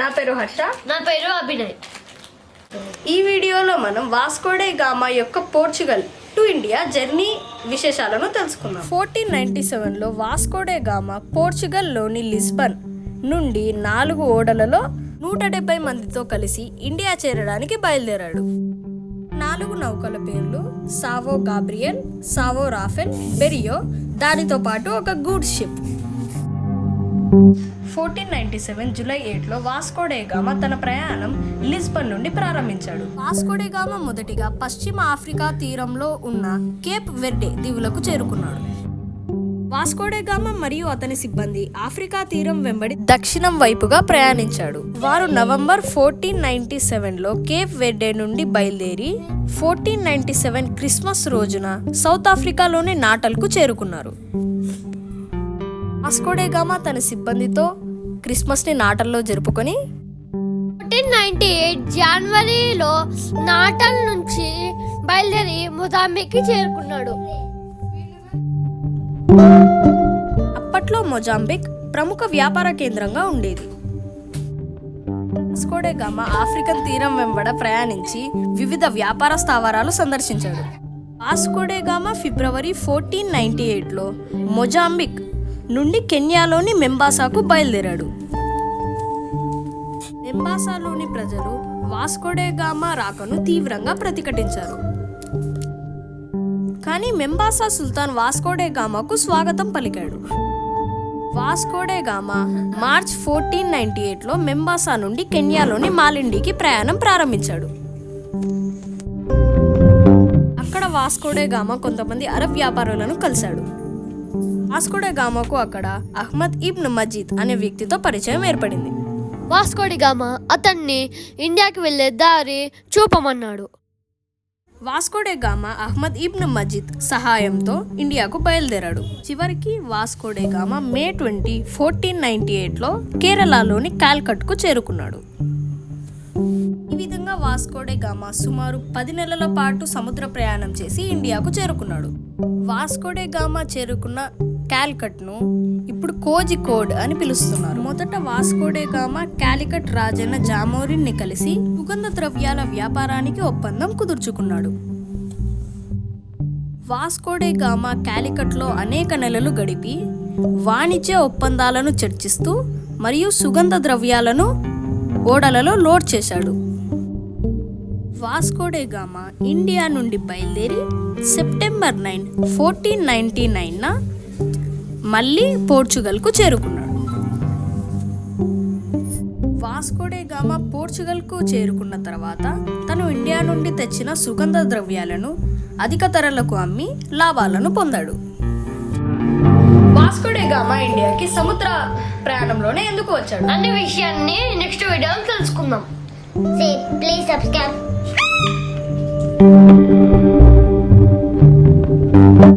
నా పేరు హర్ష. నా పేరు అభినయ్. ఈ వీడియోలో మనం వాస్కోడే గామా యొక్క పోర్చుగల్ టు ఇండియా జర్నీ విశేషాలను తెలుసుకుందాం. ఫోర్టీన్ నైన్టీ సెవెన్లో వాస్కోడే గామా పోర్చుగల్లోని లిస్బన్ నుండి నాలుగు ఓడలలో నూట డెబ్బై మందితో కలిసి ఇండియా చేరడానికి బయలుదేరాడు. నాలుగు నౌకల పేర్లు సావో గాబ్రియల్ సావో రాఫెల్ బెరియో దానితో పాటు ఒక goods ship. Fourteen ninety seven July ఎయిట్లో వాస్కోడేగామా తన ప్రయాణం లిస్బన్ నుండి ప్రారంభించాడు. వాస్కోడేగామా మొదటిగా పశ్చిమ ఆఫ్రికా తీరంలో ఉన్న కేప్ వెర్డే దీవులకు చేరుకున్నాడు. వాస్కోడేగామా మరియు అతని సిబ్బంది ఆఫ్రికా తీరం వెంబడి దక్షిణం వైపుగా ప్రయాణించాడు. వారు నవంబర్ ఫోర్టీన్ నైన్టీ సెవెన్లో కేప్ వెర్డే నుండి బయలుదేరి ఫోర్టీన్ నైన్టీ సెవెన్ క్రిస్మస్ రోజున సౌత్ ఆఫ్రికాలోని నాటల్కు చేరుకున్నారు. వాస్కోడేగామా తన సిబ్బందితో క్రిస్మస్ని నాటల్లో జరుపుకొని ఫోర్టీన్ నైన్టీ ఎయిట్ జనవరిలో నాటల్ నుంచి బయలుదేరి మొజాంబిక్కి చేరుకున్నాడు. అప్పట్లో మొజాంబిక్ ప్రముఖ వ్యాపార కేంద్రంగా ఉండేది. వాస్కోడేగామా ఆఫ్రికన్ తీరం వెంబడ ప్రయాణించి వివిధ వ్యాపార స్థావరాలు సందర్శించాడు. Vasco da Gama February fourteen ninety ఎయిట్లో మొజాంబిక్ నుండి కెన్యాలోని మెంబాసాకు బయలుదేరాడు. మెంబాసాలోని ప్రజలు వాస్కోడేగామా రాకను తీవ్రంగా ప్రతిఘటించారు. కానీ మెంబాసా సుల్తాన్ వాస్కోడేగామాకు స్వాగతం పలికాడు. వాస్కోడేగామా మార్చ్ ఫోర్టీన్ నైన్టీ ఎయిట్లో మెంబాసా నుండి కెన్యాలోని మాలిండికి ప్రయాణం ప్రారంభించాడు. అక్కడ వాస్కోడేగామా కొంతమంది అరబ్ వ్యాపారులను కలిశాడు. వాస్కోడే గామాకు అక్కడ అహ్మద్ ఇబ్న్ మజీద్ అనే వ్యక్తితో పరిచయం ఏర్పడింది. వాస్కోడి గామా అతన్ని ఇండియాకి వెళ్ళే దారి చూపమన్నాడు. Vasco da Gama Ahmad ibn Majid సహాయంతో ఇండియాకు బయలుదేరాడు. చివరికి Vasco da Gama May twenty fourteen ninety ఎయిట్లో కేరళలోని కాల్కట్కు చేరుకున్నాడు. ఈ విధంగా వాస్కోడే గామా సుమారు పది నెలల పాటు సముద్ర ప్రయాణం చేసి ఇండియాకు చేరుకున్నాడు. వాస్కోడే గామా చేరుకున్న కాల్కట్ను ఇప్పుడు కోజికోడ్ అని పిలుస్తున్నారు. మొదట వాస్కోడే గామా క్యాలికట్ రాజైన జామోరిన్ని కలిసి సుగంధ ద్రవ్యాల వ్యాపారానికి ఒప్పందం కుదుర్చుకున్నాడు. వాస్కోడే గామా క్యాలికట్లో అనేక నెలలు గడిపి వాణిజ్య ఒప్పందాలను చర్చిస్తూ మరియు సుగంధ ద్రవ్యాలను ఓడలలో లోడ్ చేశాడు. వాస్కోడే గామా ఇండియా నుండి బయలుదేరి సెప్టెంబర్ నైన్ ఫోర్టీన్ నైన్టీ నైన్న మళ్ళీ పోర్చుగల్కు చేరుకున్నాడు. వాస్కోడే గామా పోర్చుగల్కు చేరుకున్న తర్వాత తను ఇండియా నుండి తెచ్చిన సుగంధ ద్రవ్యాలను అధిక ధరలకు అమ్మి లాభాలను పొందాడు. వాస్కోడే గామా ఇండియాకి సముద్ర ప్రయాణంలోనే ఎందుకు వచ్చాడు? అన్ని విషయాన్ని నెక్స్ట్ వీడియోలో తెలుసుకుందాం. Say, please subscribe.